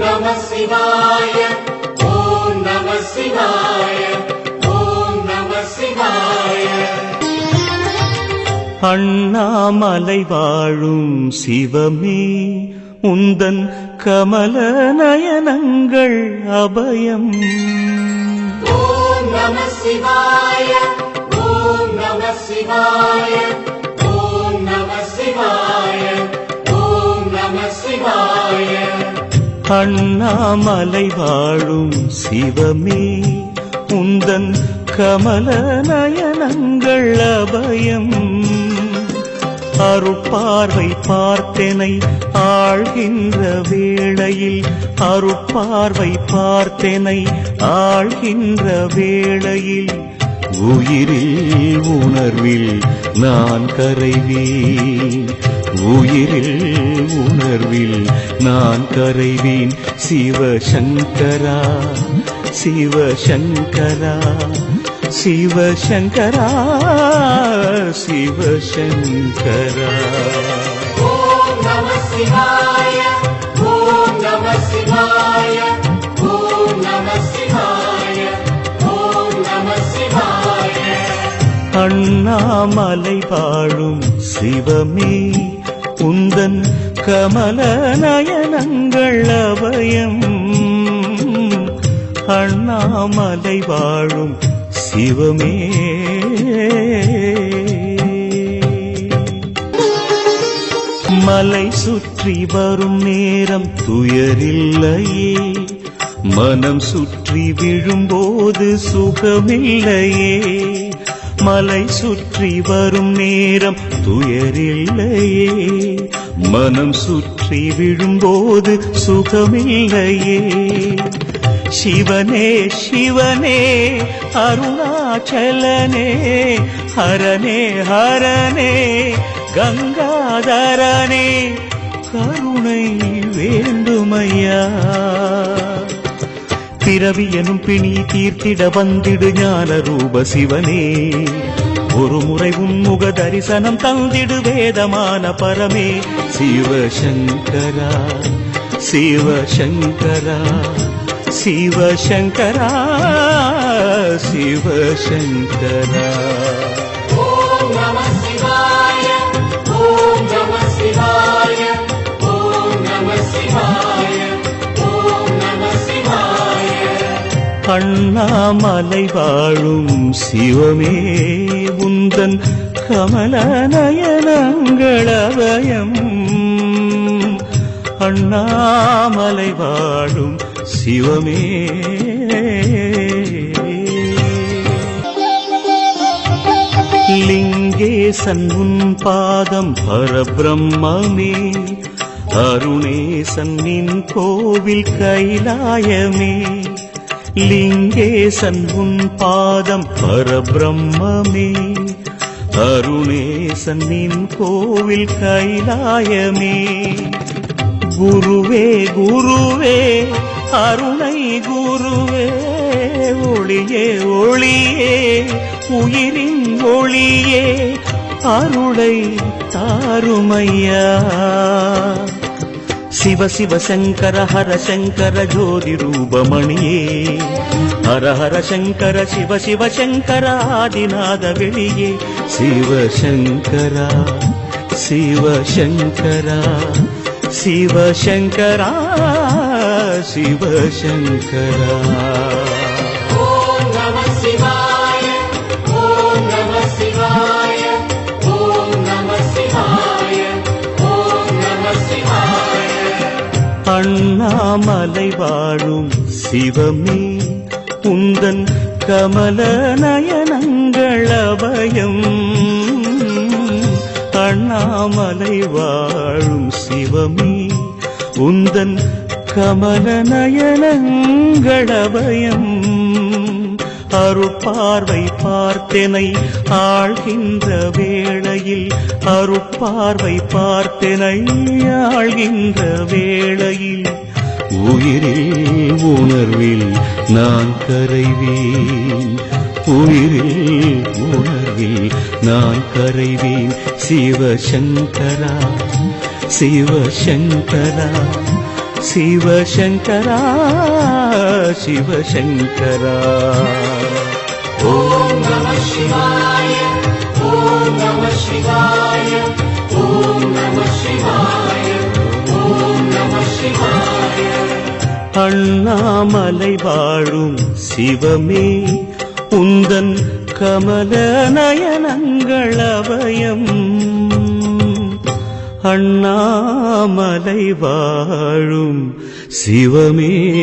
நம சிவாய ஓம் நம சிவாய ஓம் நம சிவாய அண்ணாமலை வாழும் சிவமே உந்தன் கமல நயனங்கள் அபயம். ஓம் நம சிவாய ஓம் நம சிவாய அண்ணாமலை வாழும் சிவமே. உந்தன் கமல நயனங்கள் அபயம். அருட்பார்வை பார்த்தனை ஆழ்கின்ற வேளையில் அருட்பார்வை பார்த்தனை ஆழ்கின்ற வேளையில். உயிரில் உணர்வில் நான் கரைவேன். உயிரில் உணர்வில் நான் கரைவேன். சிவசங்கரா சிவசங்கரா சிவசங்கரா சிவசங்கரா. ஓம் நம சிவாய ஓம் நம சிவாய ஓம் நம சிவாய ஓம் நம சிவாய. அண்ணாமலை வாழும் சிவமே. உந்தன் கமல நயனங்கள் அபயம். அண்ணாமலை வாழும் சிவமே. மலை சுற்றி வரும் நேரம் துயரில்லையே. மனம் சுற்றி விழும்போது சுகமில்லையே. மலை சுற்றி வரும் நேரம் துயரில்லையே. மனம் சுற்றி விழும்போது சுகமில்லையே. சிவனே சிவனே அருணாச்சலனே ஹரனே ஹரனே கங்காதரனே கருணை வேண்டுமையா. பிறவி எனும் பிணி தீர்த்திட வந்திடு ஞான ரூப சிவனே. ஒரு முறை உன்முக தரிசனம் தந்திடு வேதமான பரமே. சிவசங்கரா சிவசங்கரா சிவசங்கரா சிவசங்கரா. அண்ணாமலை வாழும் சிவமே உந்தன் கமல நயனங்களவயம் அண்ணாமலை வாழும் சிவமே. லிங்கேசன் உன் பாதம் பரபிரம்மே அருணேசன் நின் கோவில் கைலாயமே. லிங்கேசன் உன் பாதம் பரபிரம்மே அருணேசன் நின் கோவில் கைலாயமே. குருவே குருவே அருணை குருவே ஒளியே ஒளியே உயிரின் ஒளியே அருளை தாருமையா. ಶಿವ ಶಿವ ಶಂಕರ, ಹರ ಶಂಕರ, ಜ್ಯೋತಿ ರೂಪಮಣಿಯೇ. ಹರ ಹರ ಶಂಕರ, ಶಿವ ಶಿವ ಶಂಕರ, ಆದಿನಾದ ಬೆಳಿಗ್ಗೆ ಶಿವ ಶಂಕರ ಶಿವಶಂಕರ ಶಿವಶಂಕರ ಶಿವ அண்ணாமலை வாழும் சிவமே. உந்தன் கமல நயனங்கள் அபயம். அண்ணாமலை வாழும் சிவமே. உந்தன் கமல நயனங்கள் அபயம். அருட்பார்வை பார்த்தனை ஆழ்கின்ற வேளையில். அருட்பார்வை பார்த்தனை ஆழ்கின்ற வேளையில். உயிரே உணர்வில் நான் கரைவேன். உயிரில் உணர்வில் நான் கரைவேன். சிவசங்கரா சிவசங்கரா சிவசங்கரா சிவசங்கரா. ஓம் நம சிவாய ஓம் நம சிவாய ஓம் நம சிவாய ஓம் நம சிவாய. அண்ணாமலை வாழும் சிவமே. உந்தன் கமல நயனங்கள் அவயம். அண்ணாமலை வாழும் சிவமே.